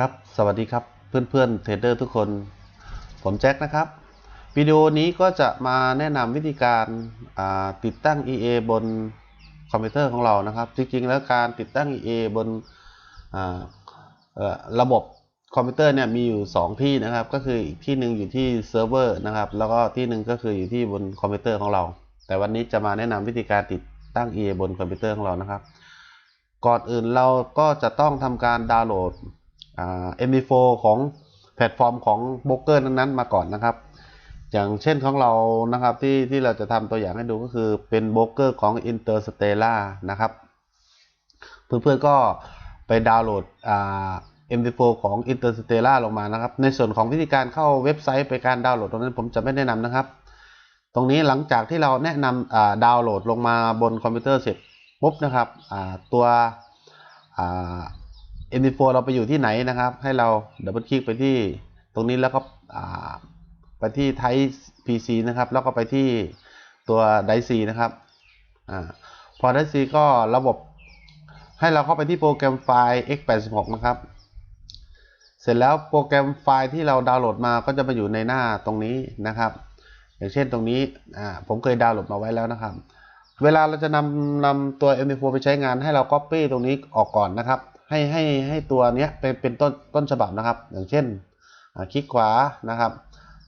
ครับ สวัสดีครับเพื่อนๆเทรดเดอร์ทุกคน ผมแจ็คนะครับ วิดีโอนี้ก็จะมาแนะนำวิธีการติดตั้ง EA บนคอมพิวเตอร์ของเรานะครับ จริงๆ แล้วการติดตั้ง EA บนระบบคอมพิวเตอร์เนี่ยมีอยู่ 2 ที่นะครับ ก็คืออีกที่หนึ่งอยู่ที่เซิร์ฟเวอร์นะครับ แล้วก็ที่หนึ่งก็คืออยู่ที่บนคอมพิวเตอร์ของเรา แต่วันนี้จะมาแนะนำวิธีการติดตั้ง EA บนคอมพิวเตอร์ของเรานะครับ ก่อนอื่นเราก็จะต้องทำการดาวน์โหลด อ่า MP4 ของแพลตฟอร์มของโบรกเกอร์นั้นๆมาก่อนนะครับ อย่างเช่นของเรานะครับที่ที่เราจะทำตัวอย่างให้ดูก็คือเป็นโบรกเกอร์ของ Interstellar นะครับ เพื่อนๆก็ไปดาวน์โหลดอ่า MP4 ของ Interstellar ลงมานะครับ ในส่วนของวิธีการเข้าเว็บไซต์ไปการดาวน์โหลดตรงนั้นผมจะไม่แนะนำนะครับ ตรงนี้หลังจากที่เราแนะนำดาวน์โหลดลงมาบนคอมพิวเตอร์เสร็จปุ๊บนะครับตัว MP4 เราไปอยู่ที่ไหนนะครับ ให้เราดับเบิลคลิกไปที่ตรงนี้แล้วก็ไปที่ Type PC นะครับ แล้วก็ไปที่ตัว Drive C นะครับอพอ Drive C ก็ระบบให้เราเข้าไปที่โปรแกรมไฟล์ x86 นะครับ เสร็จแล้วโปรแกรมไฟล์ที่เราดาวน์โหลดมาก็จะมาอยู่ในหน้าตรงนี้นะครับ อย่างเช่นตรงนี้ผมเคยดาวน์โหลดมาไว้แล้วนะครับ เวลาเราจะนำนำตัว MP4 ไปใช้งานให้เรา Copy ตรงนี้ออกก่อนนะครับ ให้ให้ให้ตัวเนี้ยเป็นเป็นต้นต้นฉบับนะครับ อย่างเช่นคลิกขวานะครับ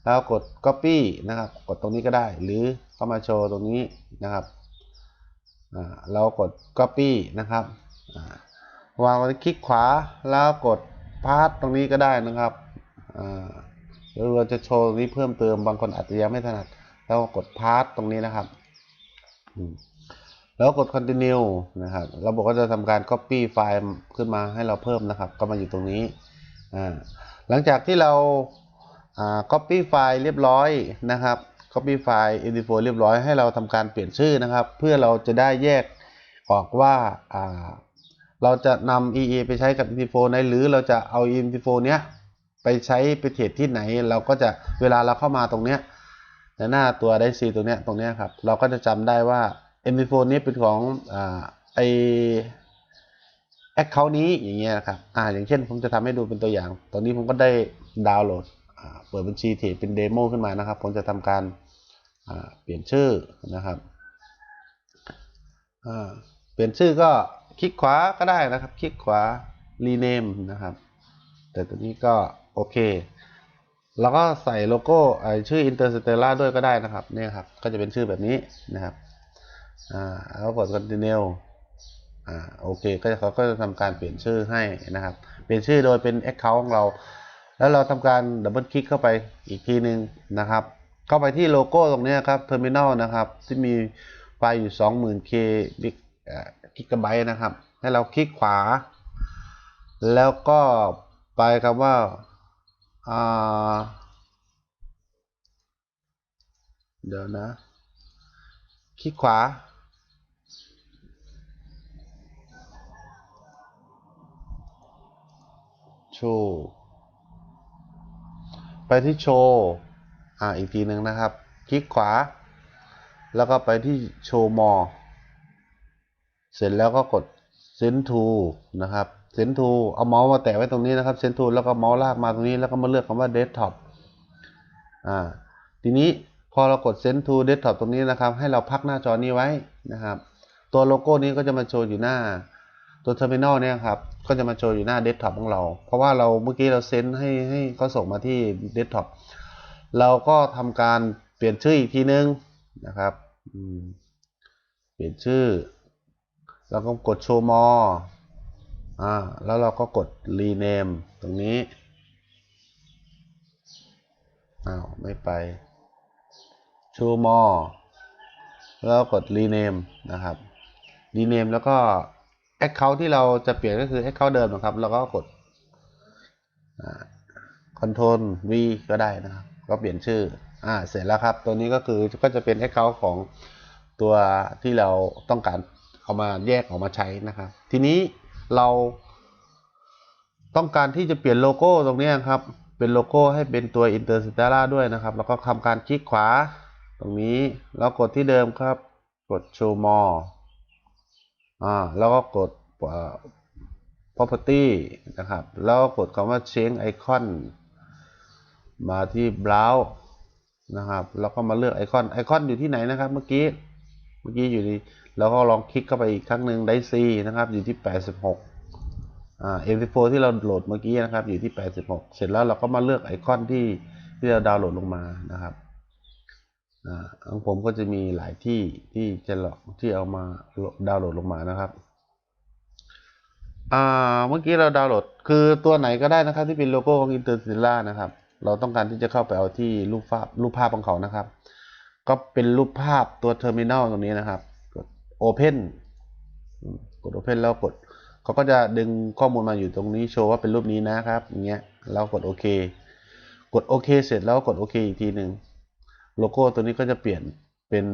แล้วกด Copy นะครับ กดตรงนี้ก็ได้ หรือเข้ามาโชว์ตรงนี้นะครับเรากด Copy นะครับวางไว้คลิกขวาแล้วกดพาสตรงนี้ก็ได้นะครับเราจะโชว์ตรงนี้เพิ่มเติมบางคนอาจจะยังไม่ถนัดแล้วกดพาสตรงนี้นะครับอืม แล้วกด continue นะครับ ระบบก็จะทำการ copy ไฟล์ขึ้นมาให้เราเพิ่มนะครับ ก็มาอยู่ตรงนี้ หลังจากที่เราา copy ไฟล์เรียบร้อยนะครับ copy ไฟล์ mp4 เรียบร้อยให้เราทำการเปลี่ยนชื่อนะครับ เพื่อเราจะได้แยกออกว่าาเราจะนำ EA ไปใช้กับ mp4 ไหนหรือเราจะเอา mp4 เนี้ยไปใช้ไปเทรดที่ไหน เราก็จะเวลาเราเข้ามาตรงเนี้ยในหน้าตัวไดซีตรงเนี้ยตรงเนี้ยครับ เราก็จะจำได้ว่า MP4 นี้เป็นของอ่าไอแอคเคาท์นี้อย่างเงี้ยนะครับอ่าอย่างเช่นผมจะทำให้ดูเป็นตัวอย่าง ตอนนี้ผมก็ได้ดาวน์โหลดเปิดบัญชีเทรดเป็นเดโมขึ้นมานะครับ ผมจะทำการเปลี่ยนชื่อนะครับอ่าเปลี่ยนชื่อก็คลิกขวาก็ได้นะครับ คลิกขวา rename นะครับ แต่ตัวนี้ก็โอเค แล้วก็ใส่โลโก้ชื่อ Interstellar ด้วยก็ได้นะครับ เนี่ยครับ ก็จะเป็นชื่อแบบนี้นะครับ อ่าแล้วกด continue อ่าโอเคก็เขาก็จะทำการเปลี่ยนชื่อให้นะครับ เปลี่ยนชื่อโดยเป็น account ของเรา แล้วเราทำการดับเบิลคลิกเข้าไปอีกทีหนึ่งนะครับ เข้าไปที่โลโก้ตรงนี้ครับ terminal นะครับ ที่มีไฟล์อยู่ 20,000 k กิกะไบต์นะครับ ให้เราคลิกขวา แล้วก็ไปคำว่าอ่าเดี๋ยวนะ คลิกขวา ชว์ไปที่โชว์อ่าอีกทีหนึ่งนะครับ คลิกขวา แล้วก็ไปที่โชว์มอ เสร็จแล้วก็กด send to นะครับ send to เอาเมาส์มาแตะไว้ตรงนี้นะครับ send to แล้วก็เมาส์ลากมาตรงนี้แล้วก็มาเลือกคำว่า desktop อ่าทีนี้พอเรากด send to desktop ตรงนี้นะครับ ให้เราพักหน้าจอนี้ไว้นะครับ ตัวโลโก้นี้ก็จะมาโชว์อยู่หน้า ตัว terminal เนี่ยครับก็จะมาโชว์อยู่หน้า desktop ของเรา เพราะว่าเราเมื่อกี้เราเซนให้ให้เขาส่งมาที่ desktop เราก็ทำการเปลี่ยนชื่ออีกทีนึงนะครับเปลี่ยนชื่อ แล้วก็กด show more อ่าแล้วเราก็กด rename ตรงนี้อ้าวไม่ไป show more แล้วกด rename นะครับ rename แล้วก็ account ที่เราจะเปลี่ยนก็คือ account เดิมนะครับ แล้วก็กด Ctrl V ก็ได้นะครับ ก็เปลี่ยนชื่อ อ่า เสร็จแล้วครับ ตัวนี้ก็คือก็จะเป็น account ของตัวที่เราต้องการเอามาแยกออกมาใช้นะครับ ทีนี้เราต้องการที่จะเปลี่ยนโลโก้ตรงนี้ครับ เป็นโลโก้ให้เป็นตัว Interstellar ด้วยนะครับ แล้วก็ทำการคลิกขวาตรงนี้ แล้วกดที่เดิมครับ กด Show More อ่าแล้วก็กด property นะครับ แล้วกดคำว่า change icon มาที่ browse นะครับ แล้วก็มาเลือกไอคอน ไอคอนอยู่ที่ไหนนะครับ เมื่อกี้ เมื่อกี้อยู่ที่แล้วก็ลองคลิกเข้าไปอีกครั้งหนึ่งได้ C นะครับ อยู่ที่ 86อ่า MP4 ที่เราโหลดเมื่อกี้นะครับ อยู่ที่ 86 เสร็จแล้วเราก็มาเลือกไอคอนที่ที่เราดาวน์โหลดลงมานะครับ ของผมก็จะมีหลายที่ที่จะหลอกที่เอามาดาวน์โหลดลงมานะครับอ่าเมื่อกี้เราดาวน์โหลดคือตัวไหนก็ได้นะครับ ที่เป็นโลโก้ของ Interstellar นะครับ เราต้องการที่จะเข้าไปเอาที่รูปภาพรูปภาพของเขานะครับ ก็เป็นรูปภาพตัวเทอร์มินอลตรงนี้นะครับกด Open กด Open แล้วกดเขาก็จะดึงข้อมูลมาอยู่ตรงนี้โชว์ว่าเป็นรูปนี้นะครับอย่างเงี้ยแล้วกดโอเคกดโอเคเสร็จแล้วกดโอเคอีกทีหนึ่ง โลโก้ตัวนี้ก็จะเปลี่ยนเป็น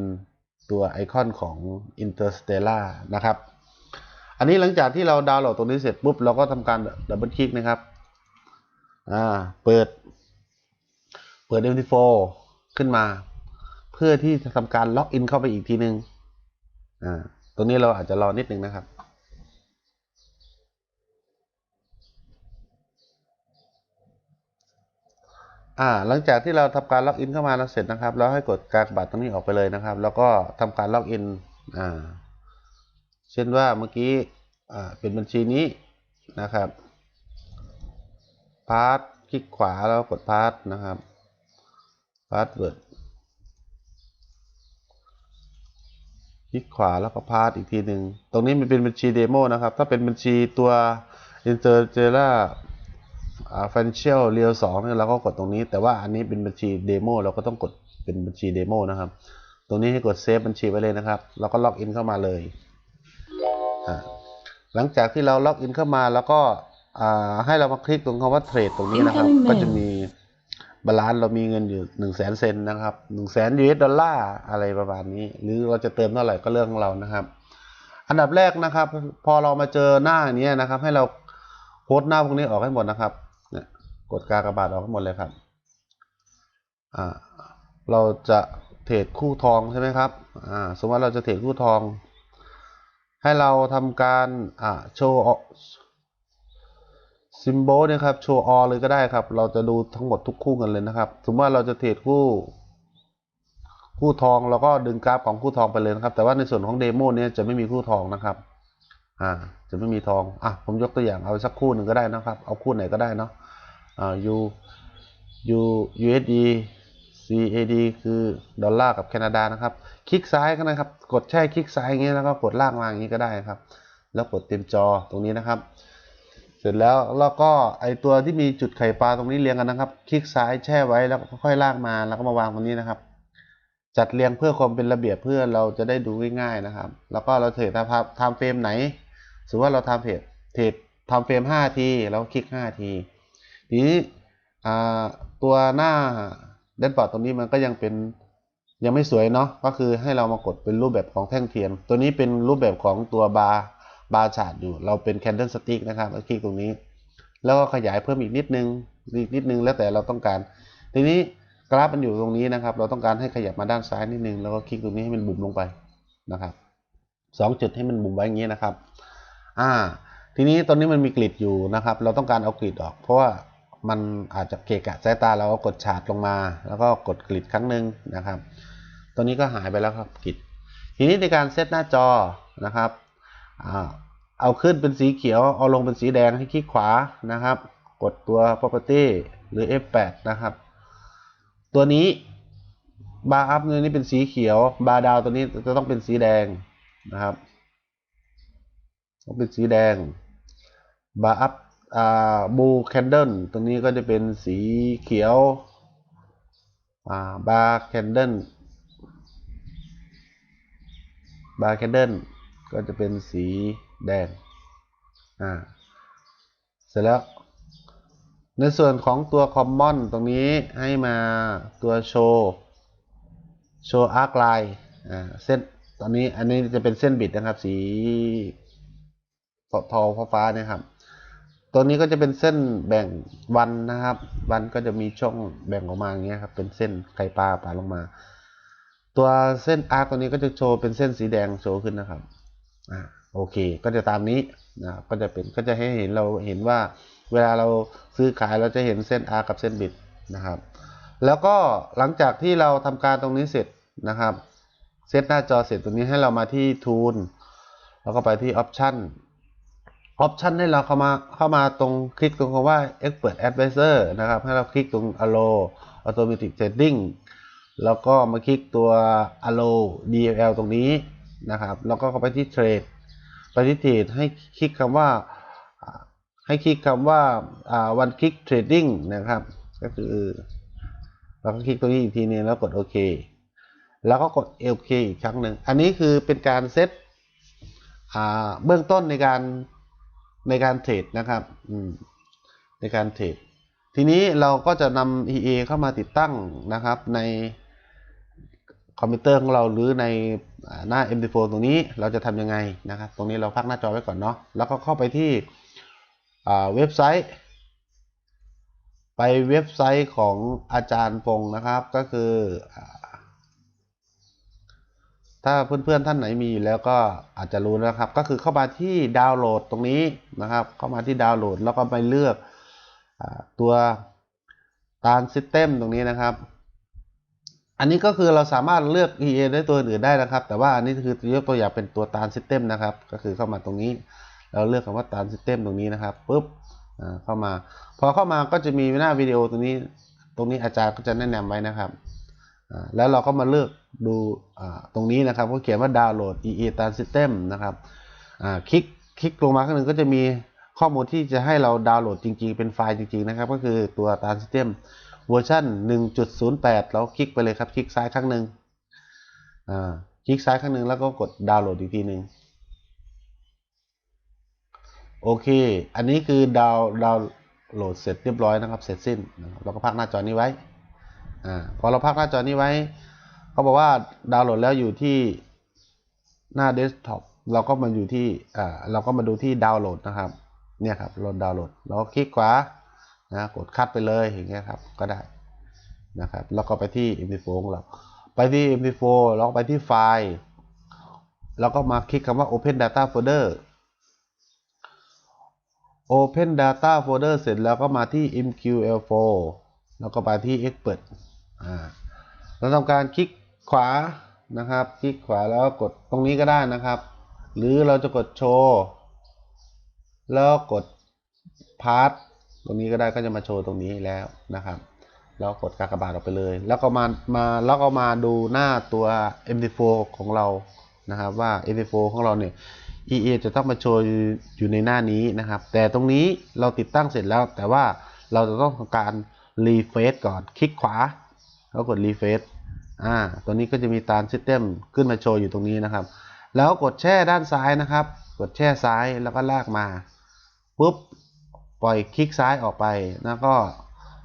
ตัวไอคอนของ Interstellar นะครับ อันนี้หลังจากที่เราดาวน์โหลดตรงนี้เสร็จปุ๊บ เราก็ทำการดับเบิลคลิกนะครับ อ่า เปิด เปิด MT4 ขึ้นมา เพื่อที่จะทำการล็อกอินเข้าไปอีกทีหนึ่งอ่า ตรงนี้เราอาจจะรอนิดนึงนะครับ อ่าหลังจากที่เราทำการล็อกอินเข้ามาแล้วเสร็จนะครับ เราให้กดกากบัตรตรงนี้ออกไปเลยนะครับ แล้วก็ทำการล็อกอินอ่าเช่นว่าเมื่อกี้อ่าเป็นบัญชีนี้นะครับพาสคลิกขวาแล้วกดพาสนะครับพาสเวิร์ดคลิกขวาแล้วก็พาสอีกทีหนึ่งตรงนี้มันเป็นบัญชีเดโมนะครับ ถ้าเป็นบัญชีตัว Interstellar อ่า Financial Real 2เนี่ยเราก็กดตรงนี้ แต่ว่าอันนี้เป็นบัญชีเดโมเราก็ต้องกดเป็นบัญชีเดโมนะครับ ตรงนี้ให้กดเซฟบัญชีไว้เลยนะครับแล้วก็ล็อกอินเข้ามาเลยอ่าหลังจากที่เราล็อกอินเข้ามาแล้วก็อ่าให้เรามาคลิกตรงคำว่าเทรดตรงนี้นะครับ Incoming ก็จะมีบาลานซ์เรามีเงินอยู่หนึ่งแสนเซนนะครับหนึ่งแสนยูเอสดอลลาร์อะไรประมาณนี้ หรือเราจะเติมเท่าไหร่ก็เรื่องของเรานะครับ อันดับแรกนะครับ พอเรามาเจอหน้าอย่างนี้ยนะครับ ให้เราโพสต์หน้าพวกนี้ออกให้หมดนะครับเนี่ย กดกากบาทออกให้งหมดเลยครับอ่าเราจะเทรดคู่ทองใช่ไหมครับอ่าสมมติว่าเราจะเทรดคู่ทอง ให้เราทำการอ่าโชว์ซิมโบลนี่ครับโชว์ออเลยก็ได้ครับ เราจะดูทั้งหมดทุกคู่กันเลยนะครับ สมมติว่าเราจะเทรดคู่ คู่ทองเราก็ดึงกราฟของคู่ทองไปเลยนะครับ แต่ว่าในส่วนของเดโมเนี่ยจะไม่มีคู่ทองนะครับอ่าจะไม่มีทองอะผมยกตัวอย่างเอาสักคู่หนึ่งก็ได้นะครับ เอาคู่ไหนก็ได้เนาะ อ่า U U USD CAD คือดอลลาร์กับแคนาดานะครับ คลิกซ้ายก็นะครับ กดแช่คลิกซ้ายอย่างเงี้แล้วก็กดล่างมาอย่างงี้ก็ได้ครับ แล้วกดเต็มจอตรงนี้นะครับ เสร็จแล้วแล้วก็ไอตัวที่มีจุดไข่ปลาตรงนี้เรียงกันนะครับ คลิกซ้ายแช่ไว้แล้วค่อยลากมาแล้วก็มาวางตรงนี้นะครับ จัดเรียงเพื่อความเป็นระเบียบเพื่อเราจะได้ดูง่ายๆนะครับ แล้วก็เราเทรดทำทำเฟรมไหน สมมติว่าเราทำเทรดเทรดทำเฟรม5ทีแล้วคลิก5ที ทีนี้ตัวหน้าเดนบอร์ดตรงนี้มันก็ยังเป็นยังไม่สวยเนาะก็คือให้เรามากดเป็นรูปแบบของแท่งเทียน ตัวนี้เป็นรูปแบบของตัวบาร์บาร์ชาร์ดอยู่ เราเป็นแคนเดิลสติ๊กนะครับคลิกตรงนี้ แล้วก็ขยายเพิ่มอีกนิดนึงอีกนิดนึงแล้วแต่เราต้องการ ทีนี้กราฟมันอยู่ตรงนี้นะครับ เราต้องการให้ขยับมาด้านซ้ายนิดนึงแล้วก็คลิกตรงนี้ให้มันบุ๋มลงไปนะครับสองจุดให้มันบุ๋มไว้อย่างนี้นะครับ อ่า ทีนี้ตอนนี้มันมีกริดอยู่นะครับ เราต้องการเอากริดออก เพราะว่า มันอาจจะเกะกะสายตาเราก็กดฉาดลงมา แล้วก็กดกริดครั้งหนึ่งนะครับ ตัวนี้ก็หายไปแล้วครับกริดทีนี้ในการเซตหน้าจอนะครับอเอาขึ้นเป็นสีเขียว เอาลงเป็นสีแดงให้คลิกขวานะครับ กดตัว property หรือ F8 นะครับ ตัวนี้บาร์อัพนี่เป็นสีเขียวบาร์ดาวตัวนี้จะต้องเป็นสีแดงนะครับต้องเป็นสีแดงบาร์อัพ อ่าบูแคนเดิลตรงนี้ก็จะเป็นสีเขียวอ่าบาแคนเดิลบาแคนเดิลก็จะเป็นสีแดงอ่าเสร็จแล้ว ในส่วนของตัว Common ตรงนี้ให้มาตัวโชว์โชว์อาร์คไลน์อ่าเส้นตอนนี้อันนี้จะเป็นเส้นบิดนะครับ สีทองฟ้าเนี่ยครับ ตัวนี้ก็จะเป็นเส้นแบ่งวันนะครับ วันก็จะมีช่องแบ่งออกมาอย่างเงี้ยครับ เป็นเส้นไข่ปลาปลาลงมา ตัวเส้นอาร์ตัวนี้ก็จะโชว์เป็นเส้นสีแดงโชว์ขึ้นนะครับอ่าโอเค ก็จะตามนี้นะครับก็จะเป็นก็จะให้เห็นเราเห็นว่า เวลาเราซื้อขายเราจะเห็นเส้น R กับเส้นบิดนะครับ แล้วก็หลังจากที่เราทำการตรงนี้เสร็จนะครับ เซตหน้าจอเสร็จตรงนี้ให้เรามาที่ Tool แล้วก็ไปที่ออปชั่น Option Option ให้เราเข้ามาเข้ามาตรงคลิกตรงคำว่า Expert Advisor นะครับ ให้เราคลิกตรง Allow Automatic Setting แล้วก็มาคลิกตัว Allow DLL ตรงนี้นะครับ แล้วก็เข้าไปที่ Trade ไปที่ Trade ให้คลิกคำว่า ให้คลิกคำว่า One Click Trading นะครับ ก็คือเราก็คลิกตรงนี้อีกทีนึงแล้วกดโอเค แล้วก็กดโอเคอีกครั้งหนึ่ง อันนี้คือเป็นการเซตเบื้องต้นในการ ในการเทรดนะครับอืมในการเทรดทีนี้เราก็จะนำ EA เข้ามาติดตั้งนะครับ ในคอมพิวเตอร์ของเราหรือในอ่าหน้า MD4 ตรงนี้เราจะทำยังไงนะครับ ตรงนี้เราพักหน้าจอไว้ก่อนเนาะแล้วก็เข้าไปที่เว็บไซต์ ไปเว็บไซต์ของอาจารย์พงศ์นะครับ ก็คืออ ถ้าเพื่อนๆท่านไหนมีอยู่แล้วก็อาจจะรู้นะครับ ก็คือเข้ามาที่ดาวน์โหลดตรงนี้นะครับ เข้ามาที่ดาวน์โหลดแล้วก็ไปเลือกอตัวตานซิสเต็มตรงนี้นะครับ อันนี้ก็คือเราสามารถเลือก EA ได้ตัวอื่นได้นะครับ แต่ว่าอันนี้คือยกตัวอย่างเป็นตัวตานซิสเต็มนะครับ ก็คือเข้ามาตรงนี้ เราเลือกคำว่าตานซิสเต็มตรงนี้นะครับปุ๊บเข้ามา พอเข้ามาก็จะมีหน้าวิดีโอตรงนี้ ตรงนี้อาจารย์ก็จะแนะนำไว้นะครับ แล้วเราก็มาเลือกดูตรงนี้นะครับก็เขียนว่าดาวน์โหลด EA t r a n System นะครับคลิกคลิกลงมาข้างหนึ่งก็จะมีข้อมูลที่จะให้เราดาวน์โหลดจริงๆ เป็นไฟล์จริงๆนะครับ ก็คือตัว t r a n System เวอร์ชัน1.08 เราคลิกไปเลยครับ คลิกซ้ายครั้งหนึ่งคลิกซ้ายครั้งหนึ่งแล้วก็กดดาวน์โหลดอีกทีหนึ่งโอเค อันนี้คือดาวน์ดาวน์โหลดเสร็จเรียบร้อยนะครับ เสร็จสิ้นเราก็พักหน้าจอนี้ไว้ อ่าพอเราพักหน้าจอนี้ไว้ เขาบอกว่าดาวน์โหลดแล้วอยู่ที่หน้าเดสก์ท็อปเราก็มาอยู่ที่อ่าเราก็มาดูที่ดาวน์โหลดนะครับ เนี่ยครับเราดดาวน์โหลดเราก็คลิกขวานะกดคัดไปเลยอย่างเงี้ยครับก็ได้นะครับแล้วก็ไปที่ MP4 ของเราไปที่ MP4 แล้วไปที่ไฟล์แล้วก็มาคลิกคำว่า Open Data Folder Open Data Folder เสร็จแล้วก็มาที่ MQL4 แล้วก็ไปที่ Expert เราทำการคลิกขวานะครับ คลิกขวาแล้วกดตรงนี้ก็ได้นะครับ หรือเราจะกดโชว์แล้วกดพาร์ทตรงนี้ก็ได้ก็จะมาโชว์ตรงนี้แล้วนะครับแล้วกดกากบาทออกไปเลย แล้วก็มามาแล้วก็มาดูหน้าตัว MD4 ของเรานะครับว่า MD4 ของเราเนี่ย EA จะต้องมาโชว์อยู่ในหน้านี้นะครับ แต่ตรงนี้เราติดตั้งเสร็จแล้ว แต่ว่าเราจะต้องทำการรีเฟซก่อน คลิกขวา แล้วกดรีเฟซอ่าตัวนี้ก็จะมีตามซิสเต็มขึ้นมาโชว์อยู่ตรงนี้นะครับ แล้วกดแช่ด้านซ้ายนะครับ กดแช่ซ้ายแล้วก็ลากมาปุ๊บปล่อยคลิกซ้ายออกไป แล้วก็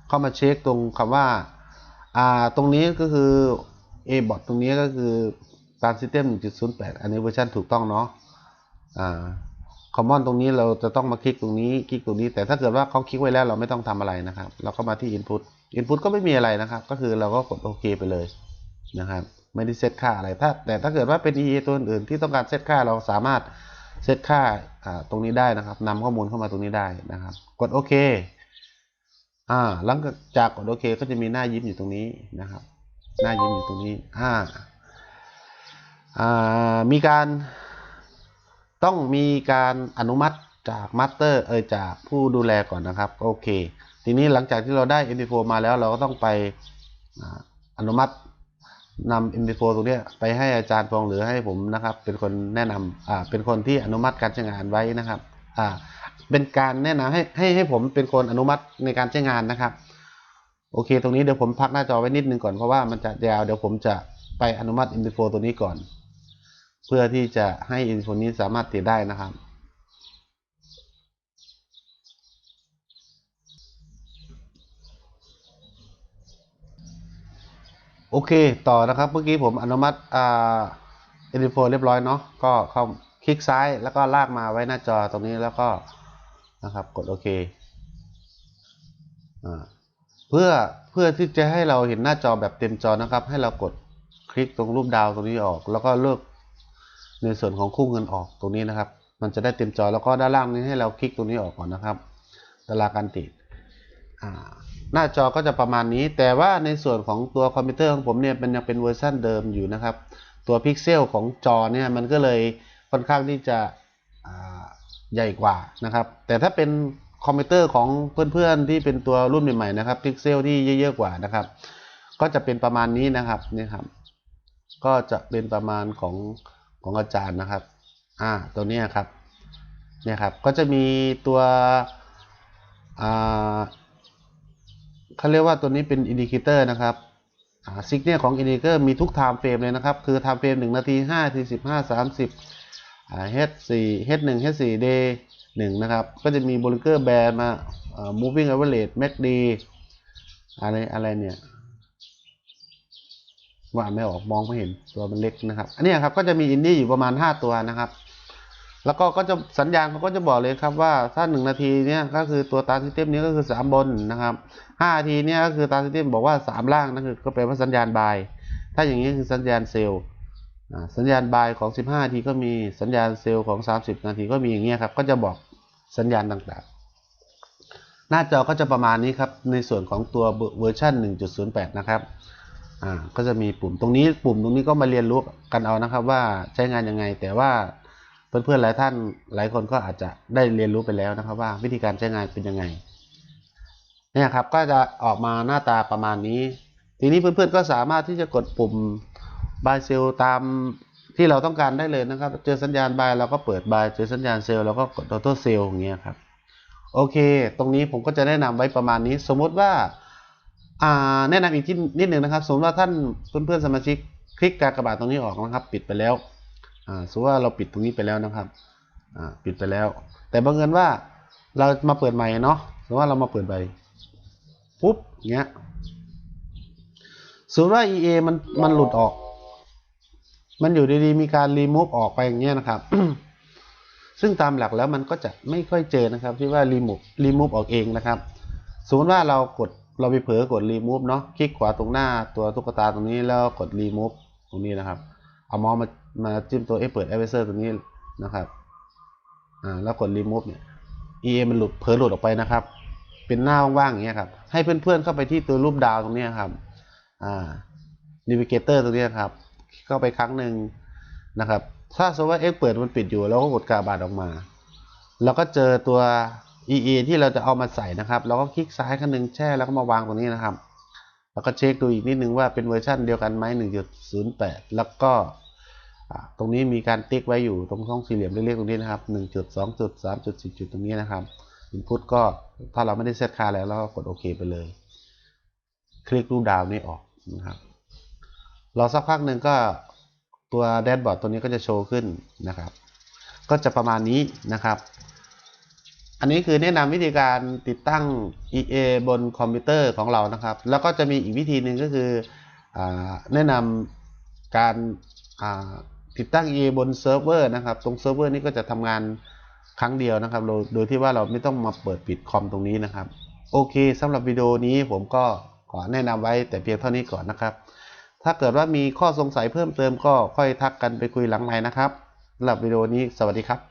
เข้ามาเช็คตรงคำว่าอ่าตรงนี้ก็คือ A bot ตรงนี้ก็คือตามซิสเต็ม1.08 อันนี้เวอร์ชันถูกต้องเนาะอ่า คอมมอนตรงนี้เราจะต้องมาคลิกตรงนี้คลิกตรงนี้ แต่ถ้าเกิดว่าเขาคลิกไว้แล้วเราไม่ต้องทำอะไรนะครับ เราก็มาที่ Input Input ก็ไม่มีอะไรนะครับ ก็คือเราก็กดโอเคไปเลยนะครับ ไม่ได้เซตค่าอะไรถ้า แต่ถ้าเกิดว่าเป็น EA ตัวอื่นที่ต้องการเซตค่าเราสามารถเซตค่าตรงนี้ได้นะครับนำข้อมูลเข้ามาตรงนี้ได้นะครับ กดโอเคอ่าหลังจากกดโอเค ก็จะมีหน้ายิ้มอยู่ตรงนี้นะครับ หน้ายิ้มอยู่ตรงนี้อ่าอ่ามีการ ต้องมีการอนุมัติจากมาสเตอร์เออจากผู้ดูแลก่อนนะครับโอเค ทีนี้หลังจากที่เราได้ MP4 มาแล้วเราก็ต้องไปอนุมัตินำ MP4 ตรงนี้ไปให้อาจารย์ฟองหรือให้ผมนะครับ เป็นคนแนะนำอ่าเป็นคนที่อนุมัติการใช้งานไว้นะครับอ่าเป็นการแนะนำให้ให้ให้ผมเป็นคนอนุมัติในการใช้งานนะครับ โอเค ตรงนี้เดี๋ยวผมพักหน้าจอไว้นิดนึงก่อนเพราะว่ามันจะยาวเดี๋ยวผมจะไปอนุมัติ MP4 ตัวนี้ก่อน เพื่อที่จะให้ MP4 นี้สามารถติดได้นะครับ โอเคต่อนะครับเมื่อกี้ผมอนุมัติอ่า MP4 เรียบร้อยเนาะก็เข้าคลิกซ้ายแล้วก็ลากมาไว้หน้าจอตรงนี้แล้วก็นะครับกดโอเคอ่าเพื่อเพื่อที่จะให้เราเห็นหน้าจอแบบเต็มจอนะครับ ให้เรากดคลิกตรงรูปดาวตรงนี้ออก แล้วก็เลือก ในส่วนของคู่เงินออกตรงนี้นะครับ มันจะได้เต็มจอแล้วก็ด้านล่างนี้ให้เราคลิกตรงนี้ออกก่อนนะครับตารางการติดหน้าจอก็จะประมาณนี้ แต่ว่าในส่วนของตัวคอมพิวเตอร์ของผมเนี่ยมันยังเป็นเวอร์ชันเดิมอยู่นะครับ ตัวพิกเซลของจอเนี่ยมันก็เลยค่อนข้างที่จะใหญ่กว่านะครับ แต่ถ้าเป็นคอมพิวเตอร์ของเพื่อนๆที่เป็นตัวรุ่นใหม่ๆนะครับพิกเซลที่เยอะๆกว่านะครับ ก็จะเป็นประมาณนี้นะครับนี่ครับ ก็จะเป็นประมาณของ ของอาจารย์นะครับ อ่า ตัวนี้ครับ เนี่ยครับ ก็จะมีตัว อ่าเขาเรียกว่าตัวนี้เป็นอินดิเคเตอร์นะครับอ่าซิกเนียของอินดิเคเตอร์มีทุกไทม์เฟรมเลยนะครับ คือไทม์เฟรม1นาที5นาที15 30อ่า H4 H1 H4 day 1นะครับ ก็จะมีบริเกอร์แบนมาอ่า moving average MACD อะไรอะไรเนี่ย ว่าไม่ออกมองไม่เห็นตัวมันเล็กนะครับ อันนี้ครับก็จะมีอินดี้อยู่ประมาณ 5 ตัวนะครับ แล้วก็ก็จะสัญญาณเขาก็จะบอกเลยครับว่าถ้า1นาทีเนี่ยก็คือตัวตาซิสเต็มนี้ก็คือ 3 บนนะครับ5นาทีเนี่ยก็คือตาซิสเต็มบอกว่า 3 ล่างนั่นคือก็แปลว่าสัญญาณบาย ถ้าอย่างนี้คือสัญญาณเซลล์สัญญาณบายของ 15 นาทีก็มีสัญญาณเซลล์ของ 30 นาทีก็มีอย่างเงี้ยครับก็จะบอกสัญญาณต่างๆ หน้าจอก็จะประมาณนี้ครับในส่วนของตัวเวอร์ชัน1.08 นะครับ อ่าก็จะมีปุ่มตรงนี้ปุ่มตรงนี้ก็มาเรียนรู้กันเอานะครับ ว่าใช้งานยังไง แต่ว่าเพื่อนๆหลายท่านหลายคนก็อาจจะได้เรียนรู้ไปแล้วนะครับ ว่าวิธีการใช้งานเป็นยังไงเนี่ยครับก็จะออกมาหน้าตาประมาณนี้ ทีนี้เพื่อนๆก็สามารถที่จะกดปุ่มบายเซลตามที่เราต้องการได้เลยนะครับ เจอสัญญาณบายเราก็เปิดบายเจอสัญญาณเซลเราก็กดออโต้เซลอย่างเงี้ยครับโอเค ตรงนี้ผมก็จะแนะนำไว้ประมาณนี้ สมมุติว่า แนะนำอีกที่นิดหนึ่งนะครับ สมมติว่าท่านเพื่อนๆสมาชิกคลิกกากระบาทตรงนี้ออกนะครับ ปิดไปแล้วสมมติว่าเราปิดตรงนี้ไปแล้วนะครับปิดไปแล้ว แต่บังเอิญว่าเรามาเปิดใหม่เนาะสมมติว่าเรามาเปิดใบปุ๊บเงี้ยสมมติว่า EA มันมันหลุดออก มันอยู่ดีๆมีการรีมูฟออกไปอย่างเงี้ยนะครับ ซึ่งตามหลักแล้วมันก็จะไม่ค่อยเจอนะครับ ที่ว่ารีมูฟรีมูฟออกเองนะครับ สมมติว่าเรากด เราไปเผลอกด remove เนาะคลิกขวาตรงหน้าตัวตุ๊กตาตรงนี้แล้วกด remove ตรงนี้นะครับ เอาเมาส์มามาจิ้มตัว F เปิด Advisor ตรงนี้นะครับอ่าแล้วกด remove เนี่ย EA มันหลุดเผลอหลุดออกไปนะครับ เป็นหน้าว่างๆอย่างเงี้ยครับให้เพื่อนๆเข้าไปที่ตัวรูปดาวตรงนี้ครับอ่า navigator ตรงนี้ครับเข้าไปครั้งหนึ่งนะครับ ถ้าสมมติว่า F เปิดมันปิดอยู่แล้วก็กดกาบาทออกมา แล้วก็เจอตัว EE ที่เราจะเอามาใส่นะครับเราก็คลิกซ้ายครั้งหนึ่งแช่แล้วก็มาวางตรงนี้นะครับ แล้วก็เช็คดูอีกนิดนึงว่าเป็นเวอร์ชันเดียวกันไหม1.08 แล้วก็ตรงนี้มีการติ๊กไว้อยู่ตรงช่องสี่เหลี่ยมเล็กๆตรงนี้นะครับ1.2.3.4จุดตรงนี้นะครับ Input ก็ถ้าเราไม่ได้เซตค่าแล้วเราก็กดโอเคไปเลย คลิกรูปดาวนี้ออกนะครับรอสักพักหนึ่งก็ตัวแดชบอร์ดตัวนี้ก็จะโชว์ขึ้นนะครับ ก็จะประมาณนี้นะครับ อันนี้คือแนะนำวิธีการติดตั้ง EA บนคอมพิวเตอร์ของเรานะครับ แล้วก็จะมีอีกวิธีหนึ่งก็คืออแนะนำการติดตั้ง EA บนเซิร์ฟเวอร์นะครับ ตรงเซิร์ฟเวอร์นี้ก็จะทำงานครั้งเดียวนะครับโดยโดยที่ว่าเราไม่ต้องมาเปิดปิดคอมตรงนี้นะครับ โอเคสำหรับวิดีโอนี้ผมก็ขอแนะนำไว้แต่เพียงเท่านี้ก่อนนะครับ ถ้าเกิดว่ามีข้อสงสัยเพิ่มเติมก็ค่อยทักกันไปคุยหลังไมค์นะครับสำหรับวิดีโอนี้สวัสดีครับ